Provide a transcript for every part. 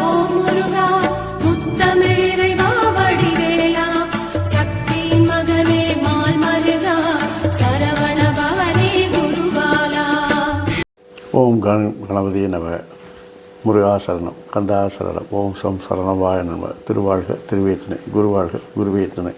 ஓம் முருகா முத்தமிழிறைவா வடிவேலா. ஓம் கண கணபதியே நம. முருகாசரணம் கந்தாசரணம் ஓம் சம் சரணவாய நம. திருவாழ்க திருவேத்தனை குருவாழ்க குருவேத்தனை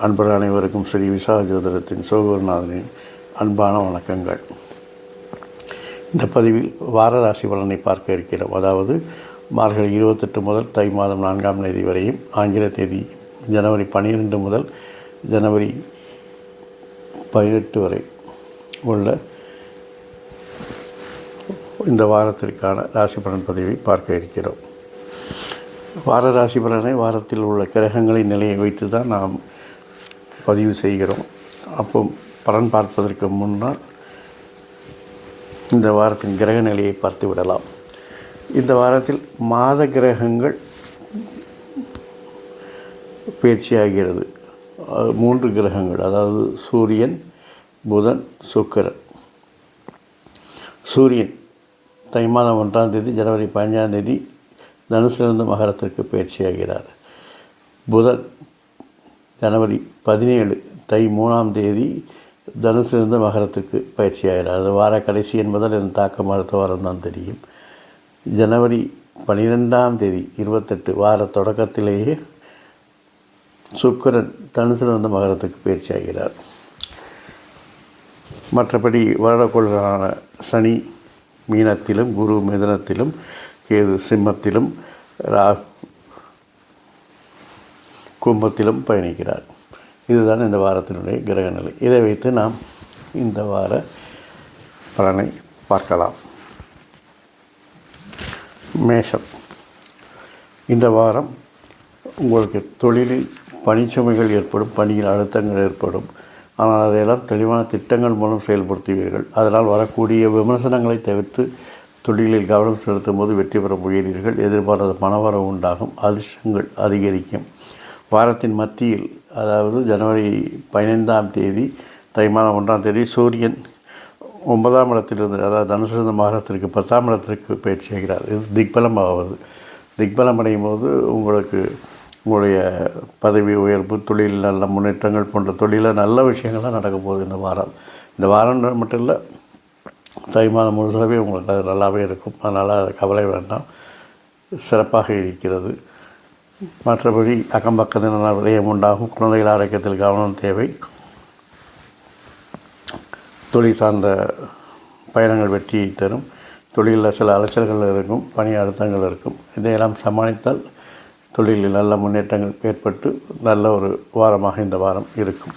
அன்பர் அனைவருக்கும் ஸ்ரீ விசா ஜோதிடத்தின் சிவகுருநாதனின் அன்பான வணக்கங்கள். இந்த பதிவில் வாரராசி பலனை பார்க்க இருக்கிறோம். அதாவது மார்கழி இருபத்தெட்டு முதல் தை மாதம் நான்காம் தேதி வரையும் ஆங்கில தேதி ஜனவரி பன்னிரெண்டு முதல் ஜனவரி பதினெட்டு வரை உள்ள இந்த வாரத்திற்கான ராசி பலன் பதிவை பார்க்க இருக்கிறோம். வார ராசி பலனை வாரத்தில் உள்ள கிரகங்களின் நிலையை வைத்து தான் நாம் பதிவு செய்கிறோம். அப்போ பலன் பார்ப்பதற்கு முன்னால் இந்த வாரத்தின் கிரக நிலையை பார்த்து விடலாம். இந்த வாரத்தில் மாத கிரகங்கள் பயிற்சியாகிறது. மூன்று கிரகங்கள் அதாவது சூரியன் புதன் சுக்கரன். சூரியன் தை மாதம் ஒன்றாம் தேதி ஜனவரி பதினஞ்சாம் தேதி தனுசிலிருந்து மகரத்திற்கு பயிற்சியாகிறார். புதன் ஜனவரி பதினேழு தை மூணாம் தேதி தனுசிலிருந்து மகரத்துக்கு பயிற்சியாகிறார். அது வார கடைசி என்பதால் இதன் தாக்கம் அடுத்த வாரம் தான் தெரியும். ஜனவரி பனிரெண்டாம் தேதி இருபத்தெட்டு வார தொடக்கத்திலேயே சுக்கிரன் வந்து மகரத்துக்கு பயிற்சியாகிறார் மற்றபடி வருடக்கொள்களான சனி மீனத்திலும் குரு மிதனத்திலும் கேது சிம்மத்திலும் ராகு கும்பத்திலும் பயணிக்கிறார். இதுதான் இந்த வாரத்தினுடைய கிரக நிலை இதை வைத்து நாம் இந்த வார பலனை பார்க்கலாம். மேஷம். இந்த வாரம் உங்களுக்கு தொழிலில் பணிச்சுமைகள் ஏற்படும் பணியில் அழுத்தங்கள் ஏற்படும். ஆனால் அதையெல்லாம் தெளிவான திட்டங்கள் மூலம் செயல்படுத்துவீர்கள். அதனால் வரக்கூடிய விமர்சனங்களை தவிர்த்து தொழிலில் கவனம் செலுத்தும் போது வெற்றி பெற முயறீர்கள் எதிர்பாராத பணவரவு உண்டாகும். அதிர்ஷ்டங்கள் அதிகரிக்கும். வாரத்தின் மத்தியில் அதாவது ஜனவரி பதினைந்தாம் தேதி தை மாதம் ஒன்றாம் தேதி சூரியன் ஒன்பதாம் இடத்திலிருந்து அதாவது தனுசு மாதத்திற்கு பத்தாம் இடத்திற்கு பயிற்சி செய்கிறார். இது திக்பலம் ஆவது திக்பலம் அடையும் போது உங்களுக்கு உங்களுடைய பதவி உயர்வு தொழில் நல்ல முன்னேற்றங்கள் போன்ற தொழிலில் நல்ல விஷயங்கள்லாம் நடக்க போகுது இந்த வாரம். இந்த வாரம் மட்டும் இல்லை தை மாதம் முழுசாகவே உங்களுக்கு அது நல்லாவே இருக்கும். அதனால் அது கவலை வேண்டாம். சிறப்பாக இருக்கிறது. மற்றபடி அக்கம் பக்கத்தில் விரயம் உண்டாகும். குழந்தைகள் ஆரோக்கியத்தில் கவனம் தேவை. தொழில் சார்ந்த பயணங்கள் வெற்றியை தரும். தொழிலில் சில அலைச்சல்கள் இருக்கும் பணி அழுத்தங்கள் இருக்கும். இதையெல்லாம் சமாளித்தால் தொழிலில் நல்ல முன்னேற்றங்கள் ஏற்பட்டு நல்ல ஒரு வாரமாக இந்த வாரம் இருக்கும்.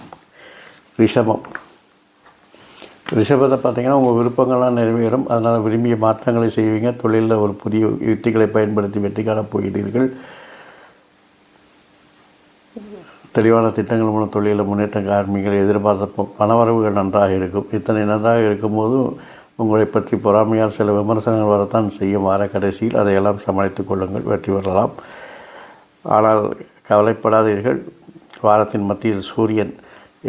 ரிஷபம். ரிஷபத்தை பார்த்திங்கன்னா உங்கள் விருப்பங்கள்லாம் நிறைவேறும். அதனால் விரும்பிய மாற்றங்களை செய்வீங்க. தொழிலில் ஒரு புதிய யுக்திகளை பயன்படுத்தி வெற்றி காணப் போகிறீர்கள். தெளிவான திட்டங்கள் மூலம் தொழிலில் முன்னேற்றம் கார்மிகள் எதிர்பார்த்த பணவரவுகள் நன்றாக இருக்கும். இத்தனை நன்றாக இருக்கும்போது உங்களை பற்றி பொறாமையால் சில விமர்சனங்கள் வரத்தான் செய்யும். வார கடைசியில் அதையெல்லாம் சமாளித்துக் கொள்ளுங்கள். வெற்றி பெறலாம். ஆனால் கவலைப்படாதீர்கள். வாரத்தின் மத்தியில் சூரியன்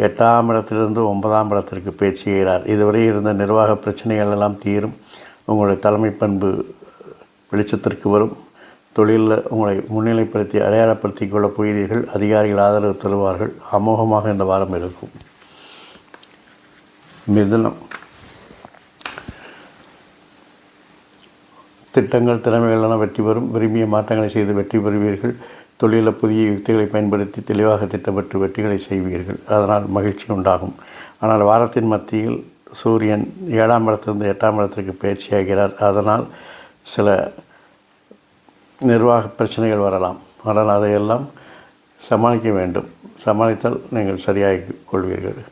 எட்டாம் இடத்திலிருந்து ஒன்பதாம் இடத்திற்கு பேச்சுகிறார் செய்கிறார். இதுவரை இருந்த நிர்வாக பிரச்சனைகள் எல்லாம் தீரும். உங்களுடைய தலைமை பண்பு வெளிச்சத்திற்கு வரும். தொழிலில் உங்களை முன்னிலைப்படுத்தி அடையாளப்படுத்தி கொள்ளப் போகிறீர்கள். அதிகாரிகள் ஆதரவு தருவார்கள். அமோகமாக இந்த வாரம் இருக்கும். மிதுனம். திட்டங்கள் திறமைகளான வெற்றி பெறும். விரும்பிய மாற்றங்களை செய்து வெற்றி பெறுவீர்கள். தொழிலில் புதிய யுக்திகளை பயன்படுத்தி தெளிவாக திட்டமிட்டு வெற்றிகளை செய்வீர்கள். அதனால் மகிழ்ச்சி உண்டாகும். ஆனால் வாரத்தின் மத்தியில் சூரியன் ஏழாம் இடத்திலிருந்து எட்டாம் இடத்திற்கு பயிற்சியாகிறார். அதனால் சில நிர்வாக பிரச்சனைகள் வரலாம். ஆனால் அதையெல்லாம் சமாளிக்க வேண்டும். சமாளித்தால் நீங்கள் சரியாக கொள்வீர்கள்.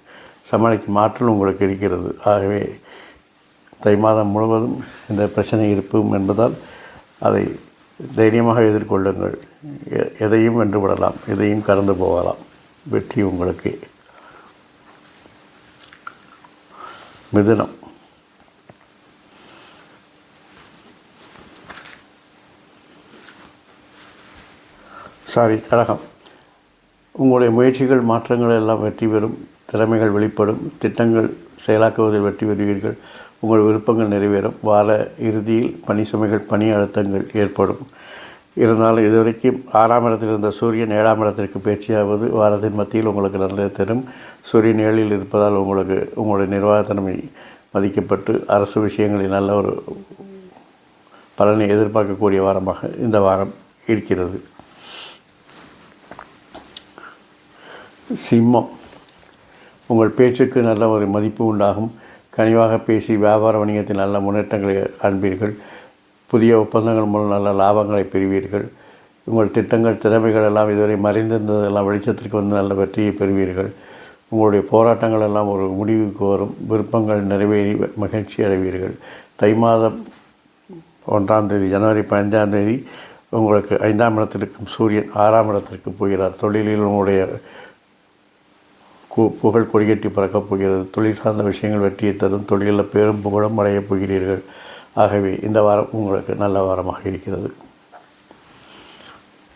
சமாளிக்கும் ஆற்றல் உங்களுக்கு இருக்கிறது. ஆகவே தை மாதம் முழுவதும் இந்த பிரச்சனை இருக்கும் என்பதால் அதை தைரியமாக எதிர்கொள்ளுங்கள். எ- எதையும் வென்று விடலாம் எதையும் கடந்து போகலாம். வெற்றி உங்களுக்கு. மிதுனம். சாரி கழகம். உங்களுடைய முயற்சிகள் மாற்றங்கள் எல்லாம் வெற்றி பெறும். திறமைகள் வெளிப்படும். திட்டங்கள் செயலாக்குவதில் வெற்றி பெறுவீர்கள். உங்கள் விருப்பங்கள் நிறைவேறும். வார இறுதியில் பணி சுமைகள் பணி அழுத்தங்கள் ஏற்படும். இருந்தாலும் இதுவரைக்கும் ஆறாம் இடத்தில் இருந்த சூரியன் ஏழாம் இடத்திற்கு பேச்சியாவது வாரத்தின் மத்தியில் உங்களுக்கு நல்லது தரும். சூரியன் ஏழில் இருப்பதால் உங்களுக்கு உங்களுடைய நிர்வாகத்தன்மை மதிக்கப்பட்டு அரசு விஷயங்களில் நல்ல ஒரு பலனை எதிர்பார்க்கக்கூடிய வாரமாக இந்த வாரம் இருக்கிறது. சிம்மம். உங்கள் பேச்சுக்கு நல்ல ஒரு மதிப்பு உண்டாகும். கனிவாக பேசி வியாபார வணிகத்தில் நல்ல முன்னேற்றங்களை காண்பீர்கள். புதிய ஒப்பந்தங்கள் மூலம் நல்ல லாபங்களை பெறுவீர்கள். உங்கள் திட்டங்கள் திறமைகள் எல்லாம் இதுவரை மறைந்திருந்ததெல்லாம் வெளிச்சத்திற்கு வந்து நல்ல வெற்றியை பெறுவீர்கள். உங்களுடைய போராட்டங்கள் எல்லாம் ஒரு முடிவுக்கு வரும். விருப்பங்கள் நிறைவேறி மகிழ்ச்சி அடைவீர்கள். தை மாதம் ஒன்றாம் தேதி ஜனவரி பதினஞ்சாம் தேதி உங்களுக்கு ஐந்தாம் இடத்திற்கும் சூரியன் ஆறாம் இடத்திற்கு போகிறார். தொழிலில் உங்களுடைய புகழ் கொடிகட்டி பறக்கப் போகிறது. தொழில் சார்ந்த விஷயங்கள் வெற்றியை தரும். தொழிலில் பெரும் புகழும் அடையப் போகிறீர்கள். ஆகவே இந்த வாரம் உங்களுக்கு நல்ல வாரமாக இருக்கிறது.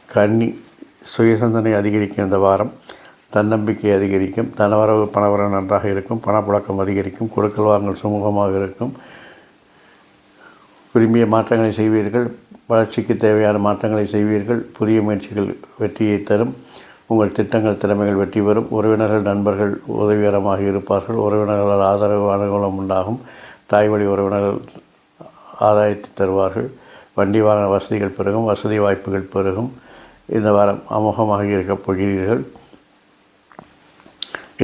கன்னி சுயசந்தனை அதிகரிக்கும் இந்த வாரம். தன்னம்பிக்கை அதிகரிக்கும். தனவரவு பணவரவு நன்றாக இருக்கும். பணப்புழக்கம் அதிகரிக்கும். கொடுக்கல் வாங்கல் சுமூகமாக இருக்கும். விரும்பிய மாற்றங்களை செய்வீர்கள். வளர்ச்சிக்கு தேவையான மாற்றங்களை செய்வீர்கள். புதிய முயற்சிகள் வெற்றியை தரும். உங்கள் திட்டங்கள் திறமைகள் வெற்றி பெறும். உறவினர்கள் நண்பர்கள் உதவிகரமாக இருப்பார்கள். உறவினர்களால் ஆதரவு அனுகூலம் உண்டாகும். தாய் வழி உறவினர்கள் ஆதாயத்தை தருவார்கள். வண்டி வாகன வசதிகள் பெருகும். வசதி வாய்ப்புகள் பெருகும். இந்த வாரம் அமோகமாக இருக்கப் போகிறீர்கள்.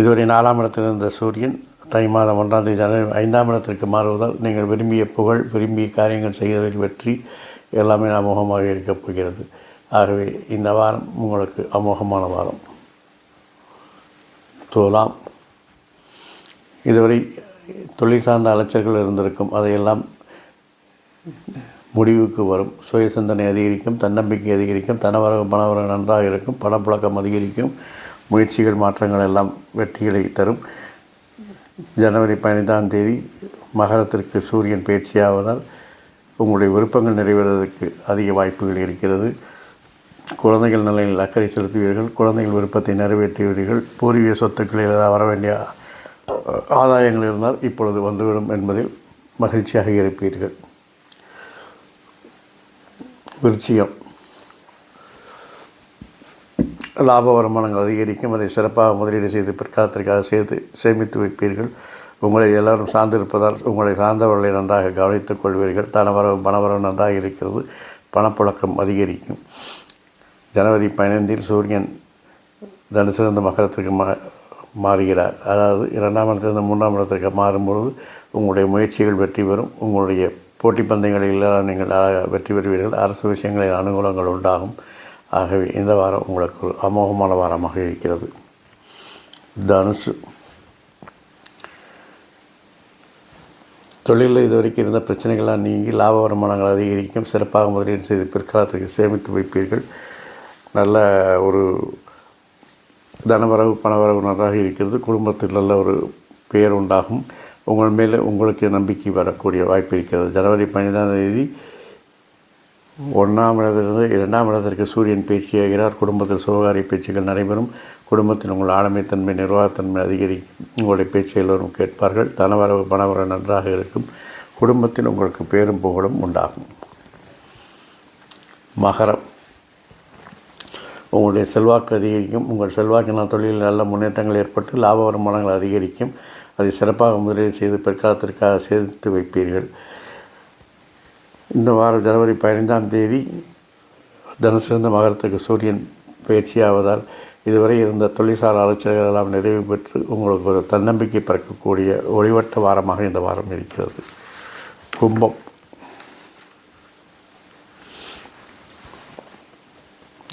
இதுவரை நாலாம் இடத்தில் இருந்த சூரியன் தை மாதம் ஒன்றாம் தேதி ஜனவரி ஐந்தாம் இடத்திற்கு மாறுவதால் நீங்கள் விரும்பிய புகழ் விரும்பிய காரியங்கள் செய்வதில் வெற்றி எல்லாமே அமோகமாக இருக்கப் போகிறது. ஆகவே இந்த வாரம் உங்களுக்கு அமோகமான வாரம். துலாம். இதுவரை தொழில் சார்ந்த அலைச்சல்கள் இருந்திருக்கும். அதையெல்லாம் முடிவுக்கு வரும். சுய சிந்தனை அதிகரிக்கும் தன்னம்பிக்கை அதிகரிக்கும் தனவரவு பணவரவு நன்றாக இருக்கும் பணப்புழக்கம் அதிகரிக்கும் முயற்சிகள் மாற்றங்கள் எல்லாம் வெற்றிகளை தரும். ஜனவரி பதினைந்தாம் தேதி மகரத்திற்கு சூரியன் பயிற்சியாவதால் உங்களுடைய விருப்பங்கள் நிறைவேறுவதற்கு அதிக வாய்ப்புகள் இருக்கிறது. குழந்தைகள் நிலையில் அக்கறை செலுத்துவீர்கள் குழந்தைகள் விருப்பத்தை நிறைவேற்றுவீர்கள் பூர்வீக சொத்துக்களில் ஏதாவது வர வேண்டிய ஆதாயங்கள் இருந்தால் இப்பொழுது வந்துவிடும் என்பதில் மகிழ்ச்சியாக இருப்பீர்கள். விருச்சியம் லாப வருமானங்கள் அதிகரிக்கும் அதை சிறப்பாக முதலீடு செய்து பிற்காலத்திற்காக சேர்த்து சேமித்து வைப்பீர்கள். உங்களை எல்லாரும் சார்ந்திருப்பதால் உங்களை சார்ந்தவர்களை நன்றாக கவனித்துக் கொள்வீர்கள். தனவரவு பணவரவு நன்றாக இருக்கிறது. பணப்புழக்கம் அதிகரிக்கும். ஜனவரி பதினைந்தில் சூரியன் தனுசிறந்த மகரத்திற்கு மா மாறுகிறார். அதாவது இரண்டாம் இடத்திலிருந்து மூன்றாம் இடத்திற்கு மாறும்பொழுது உங்களுடைய முயற்சிகள் வெற்றி பெறும். உங்களுடைய போட்டி பந்தயங்களில் நீங்கள் வெற்றி பெறுவீர்கள். அரசு விஷயங்களில் அனுகூலங்கள் உண்டாகும். ஆகவே இந்த வாரம் உங்களுக்கு ஒரு அமோகமான வாரமாக இருக்கிறது. தனுசு. தொழிலில் இதுவரைக்கும் இருந்த பிரச்சனைகளாக நீங்கி லாப வருமானங்கள் அதிகரிக்கும். சிறப்பாக முதலீடு செய்து பிற்காலத்திற்கு சேமித்து வைப்பீர்கள். நல்ல ஒரு தனவரவு பணவரவு நன்றாக இருக்கிறது. குடும்பத்தில் நல்ல ஒரு பெயர் உண்டாகும். உங்கள் மேலே உங்களுக்கு நம்பிக்கை வரக்கூடிய வாய்ப்பு இருக்கிறது. ஜனவரி பதினைந்தாம் தேதி ஒன்றாம் இடத்திலிருந்து இரண்டாம் இடத்திற்கு சூரியன் பேச்சியாகிறார் குடும்பத்தில் சுபகாரிய பேச்சுகள் நடைபெறும். குடும்பத்தில் உங்கள் ஆளுமைத்தன்மை நிர்வாகத்தன்மை அதிகரிக்கும் உங்களுடைய பேச்சு எல்லோரும் கேட்பார்கள். தனவரவு பணவரவு நன்றாக இருக்கும். குடும்பத்தில் உங்களுக்கு பேரும் புகழும் உண்டாகும். மகரம். உங்களுடைய செல்வாக்கு அதிகரிக்கும். உங்கள் செல்வாக்கினால் தொழிலில் நல்ல முன்னேற்றங்கள் ஏற்பட்டு லாப வருமானங்கள் அதிகரிக்கும். அதை சிறப்பாக முதலீடு செய்து பிற்காலத்திற்காக சேர்த்து வைப்பீர்கள். இந்த வாரம் ஜனவரி பதினைந்தாம் தேதி தனசிறந்த மகரத்துக்கு சூரியன் பயிற்சியாவதால் இதுவரை இருந்த தொழிற்சாலை அலைச்சல்கள் எல்லாம் நிறைவு பெற்று உங்களுக்கு ஒரு தன்னம்பிக்கை பிறக்கக்கூடிய ஒளிவட்ட வாரமாக இந்த வாரம் இருக்கிறது. கும்பம்.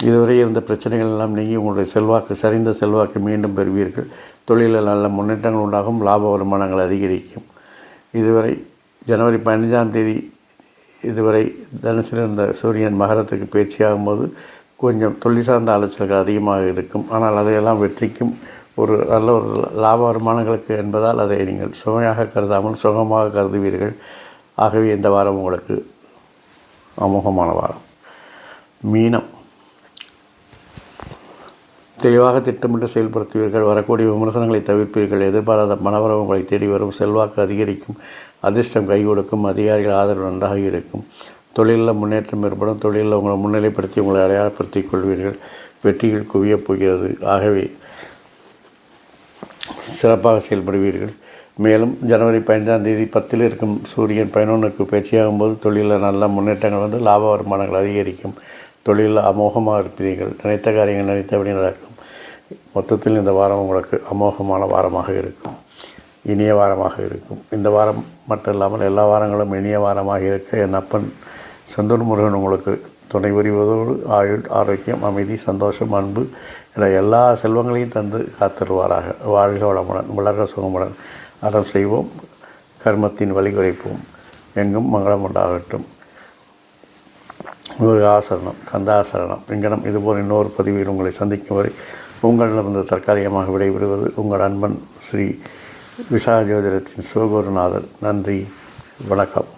இதுவரை இருந்த பிரச்சனைகள் எல்லாம் நீங்கி உங்களுடைய செல்வாக்கு சரிந்த செல்வாக்கு மீண்டும் பெறுவீர்கள். தொழிலில் நல்ல முன்னேற்றங்கள் உண்டாகும் லாப வருமானங்கள் அதிகரிக்கும். இதுவரை ஜனவரி பதினஞ்சாம் தேதி இதுவரை தனுசில் இருந்த சூரியன் மகரத்துக்கு பயிற்சியாகும் போது கொஞ்சம் தொழில் சார்ந்த அலைச்சல்கள் அதிகமாக இருக்கும். ஆனால் அதையெல்லாம் வெற்றிக்கும் ஒரு நல்ல ஒரு லாப வருமானங்களுக்கு என்பதால் அதை நீங்கள் சுமையாக கருதாமல் சுகமாக கருதுவீர்கள். ஆகவே இந்த வாரம் உங்களுக்கு அமோகமான வாரம். மீனம். தெளிவாக திட்டமிட்டு செயல்படுத்துவீர்கள் வரக்கூடிய விமர்சனங்களை தவிர்ப்பீர்கள் எதிர்பாராத மனவரம் உங்களை தேடி வரும் செல்வாக்கு அதிகரிக்கும் அதிர்ஷ்டம் கை கொடுக்கும் அதிகாரிகள் ஆதரவு நன்றாக இருக்கும் தொழிலில் முன்னேற்றம் ஏற்படும் தொழிலில் உங்களை முன்னிலைப்படுத்தி உங்களை அடையாளப்படுத்திக் கொள்வீர்கள் வெற்றிகள் குவியப் போகிறது. ஆகவே சிறப்பாக செயல்படுவீர்கள். மேலும் ஜனவரி பதினஞ்சாம் தேதி பத்தில் இருக்கும் சூரியன் பதினொன்றுக்கு பயிற்சியாகும் போது தொழிலில் நல்ல முன்னேற்றங்கள் வந்து லாப வருமானங்கள் அதிகரிக்கும் தொழிலில் அமோகமாக இருப்பீர்கள். நினைத்த காரியங்கள் நினைத்தபடி நடக்கும். மொத்தத்தில் இந்த வாரம் உங்களுக்கு அமோகமான வாரமாக இருக்கும். இனிய வாரமாக இருக்கும். இந்த வாரம் மட்டும் இல்லாமல் எல்லா வாரங்களும் இனிய வாரமாக இருக்க என் அப்பன் செந்தூர் முருகன் உங்களுக்கு துணை புரிவதோடு ஆயுள் ஆரோக்கியம் அமைதி சந்தோஷம் அன்பு என எல்லா செல்வங்களையும் தந்து காத்திருவாராக வாழ்க வளமுடன் வளர்க சுகமுடன். அறம் செய்வோம் கர்மத்தின் வழி குறைப்போம். எங்கும் மங்களம் உண்டாகட்டும். ஒரு ஆசரணம் கந்தாசரணம். இங்கனம் இதுபோல் இன்னொரு பதிவில் உங்களை சந்திக்கும் வரை உங்களிடமிருந்து தற்காலிகமாக விடைபெறுவது உங்கள் அன்பன் ஸ்ரீ விசா ஜோதிடத்தின் சிவகுருநாதர் நன்றி. வணக்கம்.